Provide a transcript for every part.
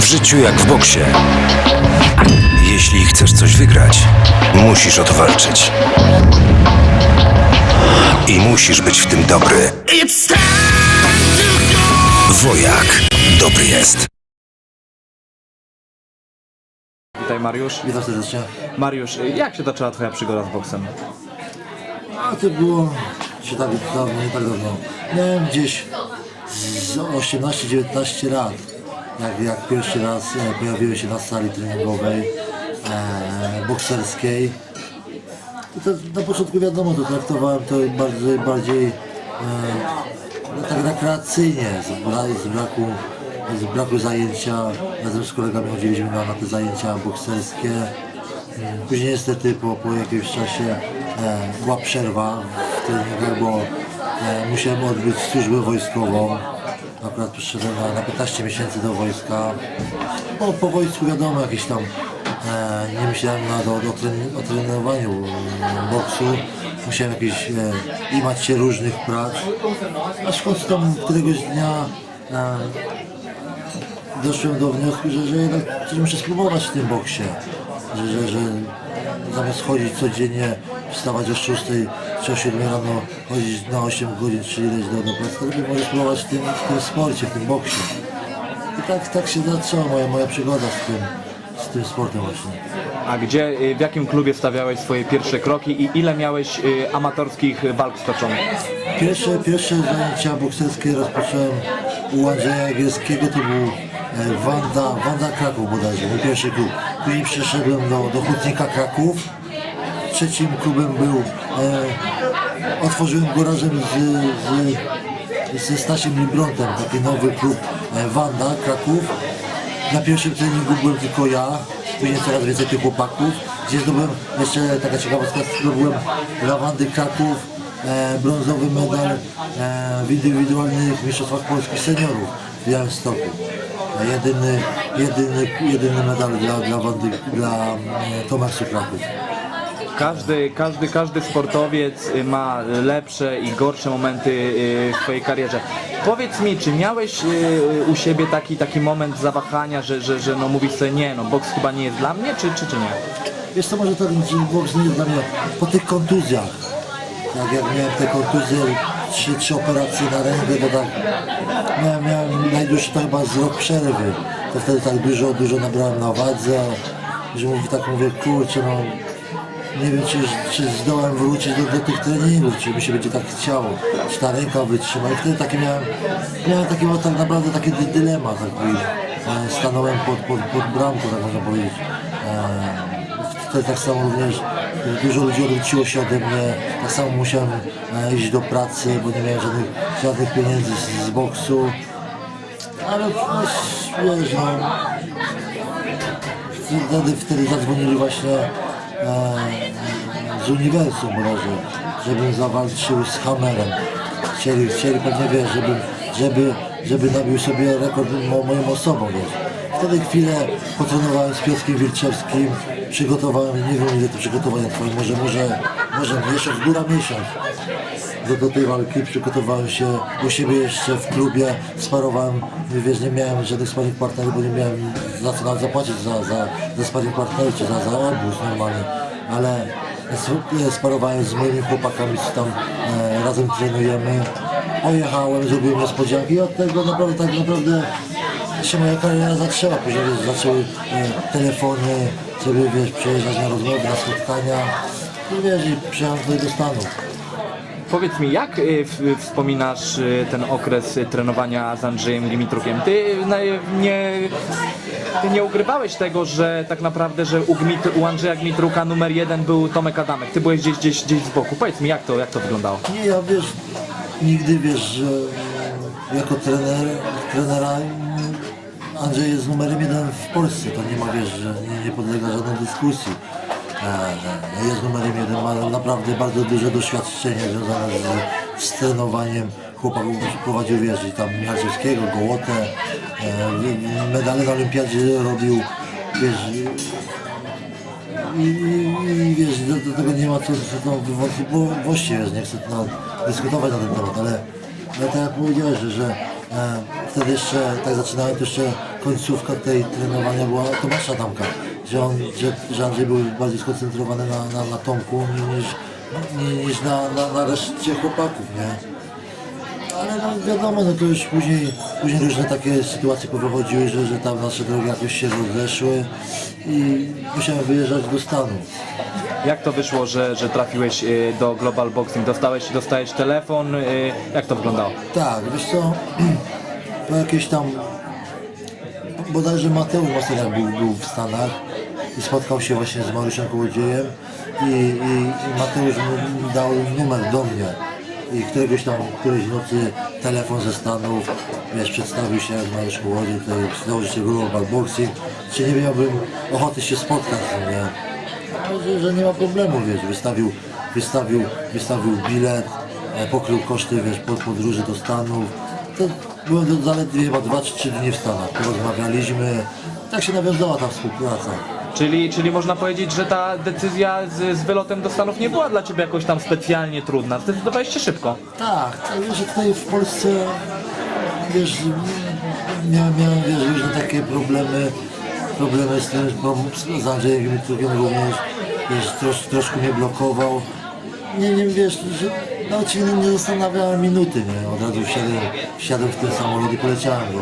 W życiu jak w boksie. Jeśli chcesz coś wygrać, musisz o to walczyć. I musisz być w tym dobry. Wojak dobry jest. Witaj Mariusz. Witam serdecznie. Mariusz, jak się zaczęła Twoja przygoda z boksem? A to było się tak dawno, nie tak dawno. Miałem gdzieś z 18-19 lat. Jak, jak pierwszy raz e, pojawiłem się na sali treningowej e, bokserskiej. To, to na początku wiadomo, to traktowałem to bardziej, bardziej e, no, tak rekreacyjnie, z, z, braku, z braku zajęcia. Razem z kolegami chodziliśmy na, na te zajęcia bokserskie. Później niestety po, po jakimś czasie e, była przerwa w treningach, bo e, musiałem odbyć służbę wojskową. Akurat przyszedłem na, na 15 miesięcy do wojska. Po, po wojsku wiadomo, jakieś tam e, nie myślałem nad, o, o, tren, o trenowaniu mm, boksu. Musiałem jakieś e, imać się różnych prac. Aż w końcu tam któregoś dnia e, doszłem do wniosku, że, że jednak coś muszę spróbować w tym boksie. Że, że, że zamiast chodzić codziennie, wstawać o 6 czy o 7 rano, chodzić na 8 godzin czy ileś do, do pracy, to lepiej może spróbować w tym, w tym sporcie, w tym boksie. I tak, tak się zaczęła moja, moja przygoda z tym, z tym sportem właśnie. A gdzie, y, w jakim klubie stawiałeś swoje pierwsze kroki i ile miałeś y, amatorskich walk stoczonych? Pierwsze, pierwsze zajęcia bokserskie rozpocząłem u Andrzeja Jagielskiego, to był e, Wanda, Wanda Kraków bodajże, mój pierwszy klub. Później przeszedłem do, do Hutnika Kraków. Trzecim klubem był, e, otworzyłem go razem z, z, ze Stasiem Librontem, taki nowy klub e, Wanda Kraków. Na pierwszym treningu byłem tylko ja, później coraz więcej tych chłopaków, gdzie zdobyłem, jeszcze taka ciekawostka, zdobyłem dla Wandy Kraków e, brązowy medal e, w indywidualnych mistrzostwach polskich seniorów w Białymstoku. E, jedyny, jedyny, jedyny medal dla, dla, Wandy, dla e, Kraków. Każdy, każdy, każdy sportowiec y, ma lepsze i gorsze momenty y, w swojej karierze. Powiedz mi, czy miałeś y, u siebie taki, taki moment zawahania, że, że, że no mówisz sobie nie, no boks chyba nie jest dla mnie, czy, czy, czy nie? Wiesz co, może ten boks nie jest dla mnie po tych kontuzjach. Tak jak miałem te kontuzje, trzy, trzy operacje na rękę, to tak miałem, miałem najdłuższy to chyba z rok przerwy. To wtedy tak dużo, dużo nabrałem na wadze, że mówię, tak mówię, kurczę, no nie wiem, czy, czy zdołam wrócić do, do tych treningów, czy mi się będzie tak chciało, czy ta ręka wytrzyma. I wtedy takie miałem, miałem taki tak naprawdę taki dy- dylemat. Taki, e, stanąłem pod, pod, pod bramką, tak można powiedzieć. E, wtedy tak samo również dużo ludzi odwróciło się ode mnie, tak samo musiałem e, iść do pracy, bo nie miałem żadnych, żadnych pieniędzy z, z boksu. Ale no, wiesz, no, wtedy, wtedy zadzwonili właśnie e, z uniwersum bodajże, żebym zawalczył z Hammerem. Chcieli, chcieli pewnie wiesz, żeby, żeby, żeby nabił sobie rekord mo, moją osobą, wiesz. Wtedy chwilę potrenowałem z Piotrkiem Wilczewskim, przygotowałem, nie wiem ile to przygotowania trwało, może, może, może miesiąc, góra miesiąc do, do tej walki przygotowałem się u siebie jeszcze w klubie, sparowałem, wiesz, nie miałem żadnych sparring partnerów, bo nie miałem za co nawet zapłacić za, za, za sparring partnerów czy za, za obóz normalnie, ale sparowałem z moimi chłopakami, co tam e, razem trenujemy, pojechałem, zrobiłem niespodzianki i od tego naprawdę tak naprawdę się moja kariera zaczęła, później zaczęły e, telefony, żeby wiesz, przyjeżdżać na rozmowy, na spotkania. I wiesz, i przyjechałem tutaj do Stanów. Powiedz mi, jak y, wspominasz y, ten okres y, trenowania z Andrzejem Limitrukiem? Ty na- nie, ty nie ukrywałeś tego, że tak naprawdę, że u, Gmit, u Andrzeja Gmitruka numer jeden był Tomek Adamek. Ty byłeś gdzieś, gdzieś, gdzieś z boku. Powiedz mi, jak to, jak to wyglądało? Nie, ja wiesz, nigdy wiesz, że jako trener, trenera Andrzej jest numerem jeden w Polsce, to nie ma, wiesz, że nie, nie podlega żadnej dyskusji. E, jest numerem jeden, ma naprawdę bardzo duże doświadczenie związane z, z trenowaniem chłopaków, prowadził, wiesz, tam Michalczewskiego, Gołotę, e, medale na olimpiadzie robił, wiesz, i, i, i wiesz, do, do tego nie ma co, co tam wątpliwości jest, nie chcę dyskutować na ten temat, ale, ale tak jak powiedziałeś, że, że e, wtedy jeszcze tak zaczynałem, to jeszcze końcówka tej trenowania była Tomasza Damka, że, on, że, że Andrzej był bardziej skoncentrowany na, na, na Tomku niż, niż, na, na, na reszcie chłopaków, nie? Ale no wiadomo, no to już później, później różne takie sytuacje powychodziły, że, że tam nasze drogi jakoś się rozeszły i musiałem wyjeżdżać do Stanów. Jak to wyszło, że, że trafiłeś y, do Global Boxing? Dostałeś, dostałeś telefon? y, Jak to wyglądało? Tak, wiesz co, po jakieś tam, bodajże Mateusz Masyniak był, był w Stanach i spotkał się właśnie z Mariuszem Kołodziejem i, i, i Mateusz dał numer do mnie i któregoś tam, którejś nocy telefon ze Stanów, wiesz, przedstawił się jak Mariusz Kołodziej, tutaj założyciel Global Boxing, czy nie miałbym ochoty się spotkać z nim? No, że, że nie ma problemu, wiesz, wystawił, wystawił, wystawił bilet, e, pokrył koszty, wiesz, pod podróży do Stanów. To byłem zaledwie chyba 2 czy 3 dni w Stanach, porozmawialiśmy, tak się nawiązała ta współpraca. Czyli, czyli można powiedzieć, że ta decyzja z, z wylotem do Stanów nie była dla Ciebie jakoś tam specjalnie trudna. Zdecydowałeś się szybko. Tak, wiesz, że tutaj w Polsce, wiesz, miałem, miałem wiesz, różne takie problemy, problemy z tym, bo z Andrzejem Gmitrukiem również, wiesz, trosz, troszkę mnie blokował. Nie, nie, wiesz, że nawet się nie, zastanawiałem minuty, nie, od razu wsiadłem, wsiadłem w ten samolot i poleciałem go.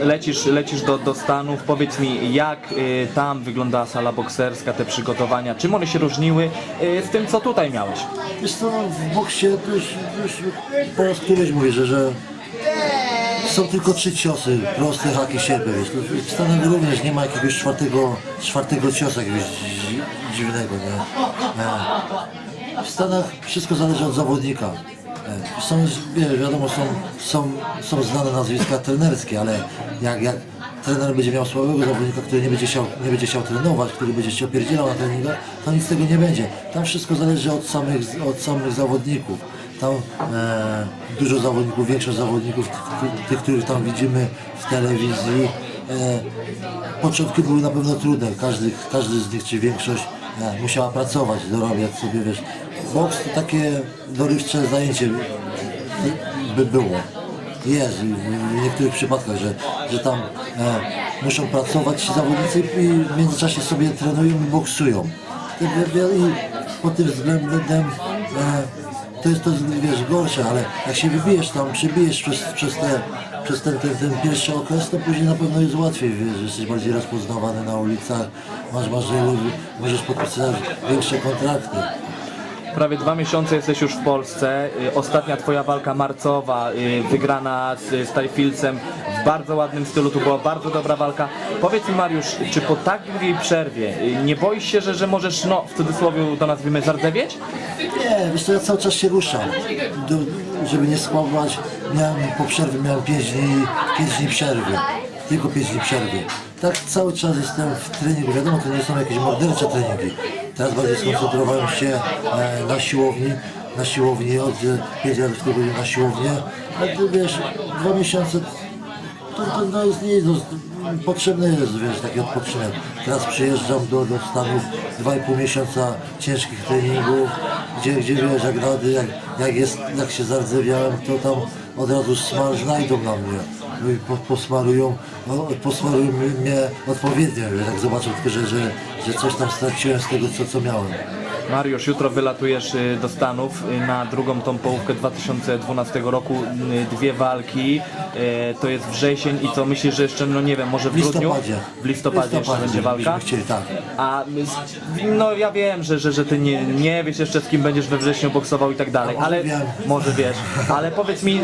Lecisz, lecisz do, do Stanów, powiedz mi jak y, tam wyglądała sala bokserska, te przygotowania, czym one się różniły y, z tym, co tutaj miałeś? Wiesz co, w boksie to już, już po raz któryś mówię, że, że są tylko trzy ciosy, proste haki. No, W Stanach również nie ma jakiegoś czwartego, czwartego ciosu jakiegoś dzi- dziwnego, nie? nie? W Stanach wszystko zależy od zawodnika. Nie. Są, wiadomo, są, są, są znane nazwiska trenerskie, ale jak, jak trener będzie miał słabego zawodnika, który nie będzie chciał, nie będzie chciał trenować, który będzie się opierdzielał na treningach, to nic z tego nie będzie. Tam wszystko zależy od samych, od samych zawodników. Tam e, dużo zawodników, większość zawodników, tych, których tam widzimy w telewizji, e, początki były na pewno trudne. Każdy, każdy z nich, czy większość e, musiała pracować, dorabiać sobie, wiesz. Boks to takie dorywcze zajęcie by było. Jest w niektórych przypadkach, że, że tam e, muszą pracować zawodnicy i w międzyczasie sobie trenują i boksują. I, pod tym względem e, to jest to wiesz, gorsze, ale jak się wybijesz tam, przebijesz przez, przez, te, przez ten, ten, ten pierwszy okres, to później na pewno jest łatwiej, wiesz, jesteś bardziej rozpoznawany na ulicach, masz, masz możesz podpisać większe kontrakty. Prawie dwa miesiące jesteś już w Polsce. Y, Ostatnia twoja walka marcowa, y, wygrana z Starfieldcem w bardzo ładnym stylu, to była bardzo dobra walka. Powiedz mi Mariusz, czy po tak długiej przerwie y, nie boisz się, że, że możesz, no w cudzysłowie to nazwijmy, zardzewieć? Nie, wiesz co, ja cały czas się ruszam, do, żeby nie skłamać, miałem, po przerwie miałem 5 dni, 5 dni przerwy, tylko 5 dni przerwy. Tak cały czas jestem w treningu, wiadomo, to nie są jakieś mordercze treningi. Teraz bardziej skoncentrowałem się e, na siłowni, na siłowni, od 5 razy w tygodniu na siłownię, ale wiesz, dwa miesiące to, to, to jest, nie jest, no, jest, wiesz, taki odpoczynek. Teraz przyjeżdżam do, do Stanów, dwa i pół miesiąca ciężkich treningów, gdzie, gdzie wiesz, jak rady, jak, jak, jest, jak się zardzewiałem, to tam od razu smal znajdą na mnie. Posmarują, no, posmarują mnie odpowiednio, jak zobaczą tylko, że, że, że coś tam straciłem z tego, co, co miałem. Mariusz, jutro wylatujesz y, do Stanów y, na drugą tą połówkę 2012 roku. Y, Dwie walki, to jest wrzesień i co myślisz, że jeszcze, no nie wiem, może w, W grudniu? listopadzie. W listopadzie jeszcze będzie walka? chcieli, tak. A no ja wiem, że, że, że ty nie, nie wiesz jeszcze z kim będziesz we wrześniu boksował i tak dalej, ale wiem. może wiesz, ale powiedz mi,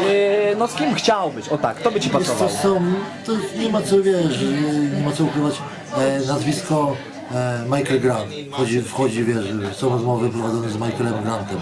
no z kim chciałbyś? O tak, to by ci pasowało. są, to nie ma co wiesz, nie- ma co ukrywać. E, nazwisko Michael Grant. Wchodzi, wchodzi, wiesz, są rozmowy prowadzone z Michaelem Grantem.